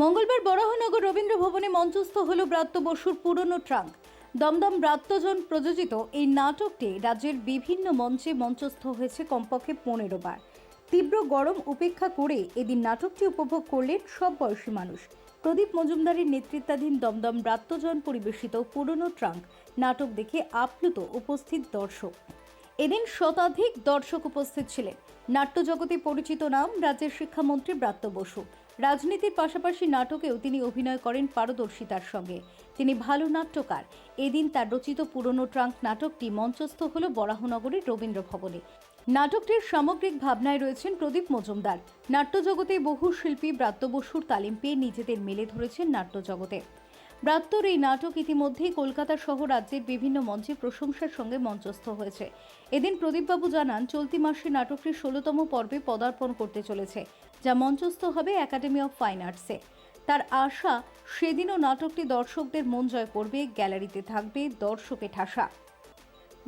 মঙ্গলবার বরাহনগর রবীন্দ্র ভবনে মঞ্চস্থ হল ব্রাত্য বসুর পুরনো ট্রাঙ্ক। দমদম ব্রাত্যজন প্রযোজিত এই নাটকটি রাজ্যের বিভিন্ন মঞ্চে মঞ্চস্থ হয়েছে কমপক্ষে পনেরো বার। তীব্র গরম উপেক্ষা করে এদিন নাটকটি উপভোগ করলেন সব বয়সী মানুষ। প্রদীপ মজুমদারের নেতৃত্বাধীন দমদম ব্রাত্যজন পরিবেশিত পুরনো ট্রাঙ্ক নাটক দেখে আপ্লুত উপস্থিত দর্শক। এদিন শতাধিক দর্শক উপস্থিত ছিলেন। নাট্যজগতে পরিচিত নাম রাজ্যের শিক্ষামন্ত্রী ব্রাত্য বসু। রাজনীতির পাশাপাশি নাটকেও তিনি অভিনয় করেন পারদর্শিতার সঙ্গে। তিনি ভালো নাট্যকার। এদিন তার রচিত পুরনো ট্রাঙ্ক নাটকটি মঞ্চস্থ হল বরাহনগরের রবীন্দ্র ভবনে। নাটকটির সামগ্রিক ভাবনায় রয়েছেন প্রদীপ মজুমদার। নাট্যজগতে বহু শিল্পী ব্রাত্য বসুর তালিম পেয়ে নিজেদের মেলে ধরেছেন নাট্যজগতে। ব্রাত্যর এই নাটক ইতিমধ্যেই কলকাতা সহ রাজ্যের বিভিন্ন মঞ্চে প্রশংসার সঙ্গে মঞ্চস্থ হয়েছে। এদিন প্রদীপবাবু জানান, চলতি মাসে নাটকটির ষোলোতম পর্বে পদার্পণ করতে চলেছে, যা মঞ্চস্থ হবে একাডেমি অফ ফাইন আর্টসে। তার আশা, সেদিনও নাটকটি দর্শকদের মন জয় করবে, গ্যালারিতে থাকবে দর্শকে ঠাসা।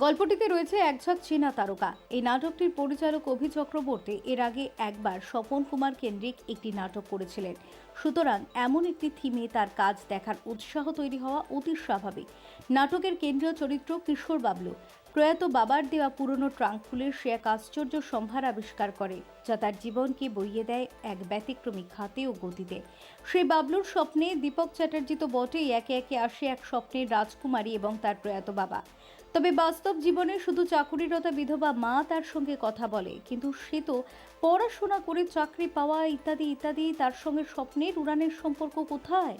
গল্পটিতে রয়েছে একঝাঁক চীনা তারকা। এই নাটকটির পরিচালক অভি চক্রবর্তী এর আগে একবার স্বপন কুমার কেন্দ্রিক একটি নাটক করেছিলেন। সুতরাং এমন একটি থিমে তার কাজ দেখার উৎসাহ তৈরি হওয়া অতি স্বাভাবিক। নাটকের কেন্দ্রীয় চরিত্র কিশোর বাবলু। প্রয়াত বাবার দেওয়া পুরনো ট্রাঙ্ক খুলে সে এক আশ্চর্য সম্ভার আবিষ্কার করে, যা তার জীবনকে বইয়ে দেয় এক ব্যতিক্রমী খাতে ও গতিতে। সেই বাবলুর স্বপ্নে দীপক চ্যাটার্জি তো বটেই একে একে আসে এক স্বপ্নের রাজকুমারী এবং তার প্রয়াত বাবা। তবে বাস্তব জীবনে শুধু চাকুরিরতা বিধবা মা তার সঙ্গে কথা বলে। কিন্তু সে তো পড়াশোনা করে চাকরি পাওয়া, ইত্যাদি ইত্যাদি, তার সঙ্গে স্বপ্নের উড়ানের সম্পর্ক কোথায়?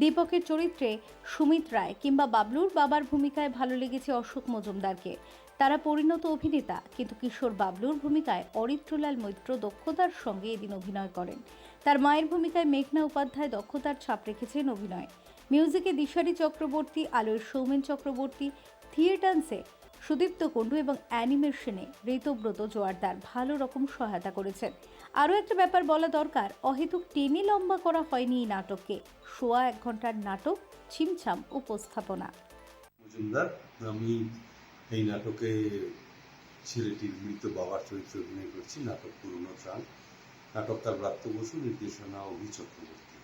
দীপকের চরিত্রে সুমিত রায় কিংবা বাবলুর বাবার ভূমিকায় ভালো লেগেছে অশোক মজুমদারকে। তারা পরিণত অভিনেতা, কিন্তু কিশোর বাবলুর ভূমিকায় অরিত্রলাল মৈত্র দক্ষতার সঙ্গে এদিন অভিনয় করেন। তার মায়ের ভূমিকায় মেঘনা উপাধ্যায় দক্ষতার ছাপ রেখেছেন অভিনয়। মিউজিকে দিশারি চক্রবর্তী আলোয় সৌমেন চক্রবর্তী থিয়েটান্সে সুদীপ্ত কুণ্ডু এবং অ্যানিমেশনে ঋতব্রত জোয়ারদার ভালো রকম সহায়তা করেছেন। আরও একটা ব্যাপার বলা দরকার, অহেতুক টেনে লম্বা করা হয়নি এই নাটককে। সোয়া এক ঘণ্টার নাটক, ছিমছাম উপস্থাপনা। মজুমদার, আমি এই নাটকে ছেলেটির মৃত বাবার চরিত্রে অভিনয় করছি, নাটক পুরনো ট্রান নাটক তার ব্রাত্য বসু, নির্দেশনা অভি চক্রবর্তী।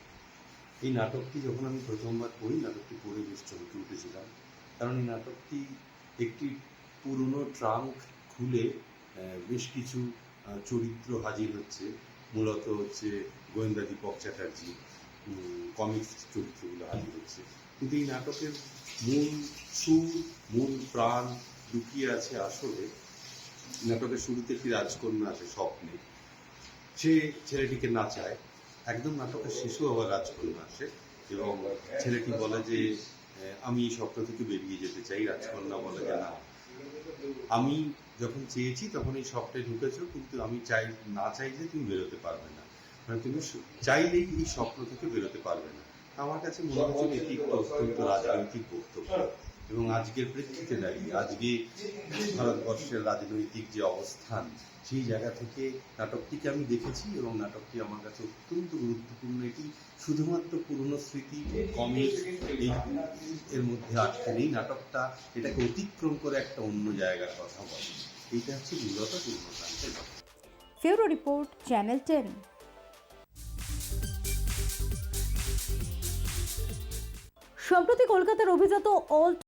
এই নাটকটি যখন আমি প্রথমবার পড়ি, নাটকটি পড়ে বেশ চমকে উঠেছিলাম কারণ এই নাটকটি একটি পুরনো ট্রাঙ্ক খুলে বেশ কিছু চরিত্র হাজির হচ্ছে। মূলত হচ্ছে গোয়েন্দা দীপক চ্যাটার্জি কমিক্স চরিত্রগুলো হাজির হচ্ছে। কিন্তু এই নাটকের মূল সুর, মূল প্রাণ লুকিয়ে আছে আসলে। নাটকের শুরুতে একটি রাজকন্যা আছে স্বপ্নে। সে ছেলেটিকে নাচায়। একদম নাটকের শেষেও আবার রাজকন্যা আসে এবং ছেলেটি বলে যে আমি এই স্বপ্ন থেকে বেরিয়ে যেতে চাই, রাজকন্যা বলে যে না। আমি যখন চেয়েছি তখন এই স্বপ্নে ঢুকেছো, কিন্তু আমি চাই, না চাইলে তুমি বেরোতে পারবে না। মানে তুমি চাইলেই এই স্বপ্ন থেকে বেরোতে পারবে না। আমার কাছে মনে হচ্ছে যে এটি অত্যন্ত রাজনৈতিক বক্তব্য। এবং আজকের প্রেক্ষিতে দাঁড়িয়ে, আজকে ভারতবর্ষের রাজনৈতিক যে অবস্থান, সেই জায়গা থেকে নাটকটিকে আমি দেখেছি এবং নাটকটি আমার কাছে অত্যন্ত গুরুত্বপূর্ণ। এটি শুধুমাত্র পুরনো স্মৃতি কমিক এর মধ্যে আটকে নেই। নাটকটা এটাকে অতিক্রম করে একটা অন্য জায়গার কথা বলে। এইটা হচ্ছে মূলত পূর্ণকান্তের ব্যাপার রিপোর্ট, চ্যানেল টেন। সম্প্রতি কলকাতার অভিজাত অল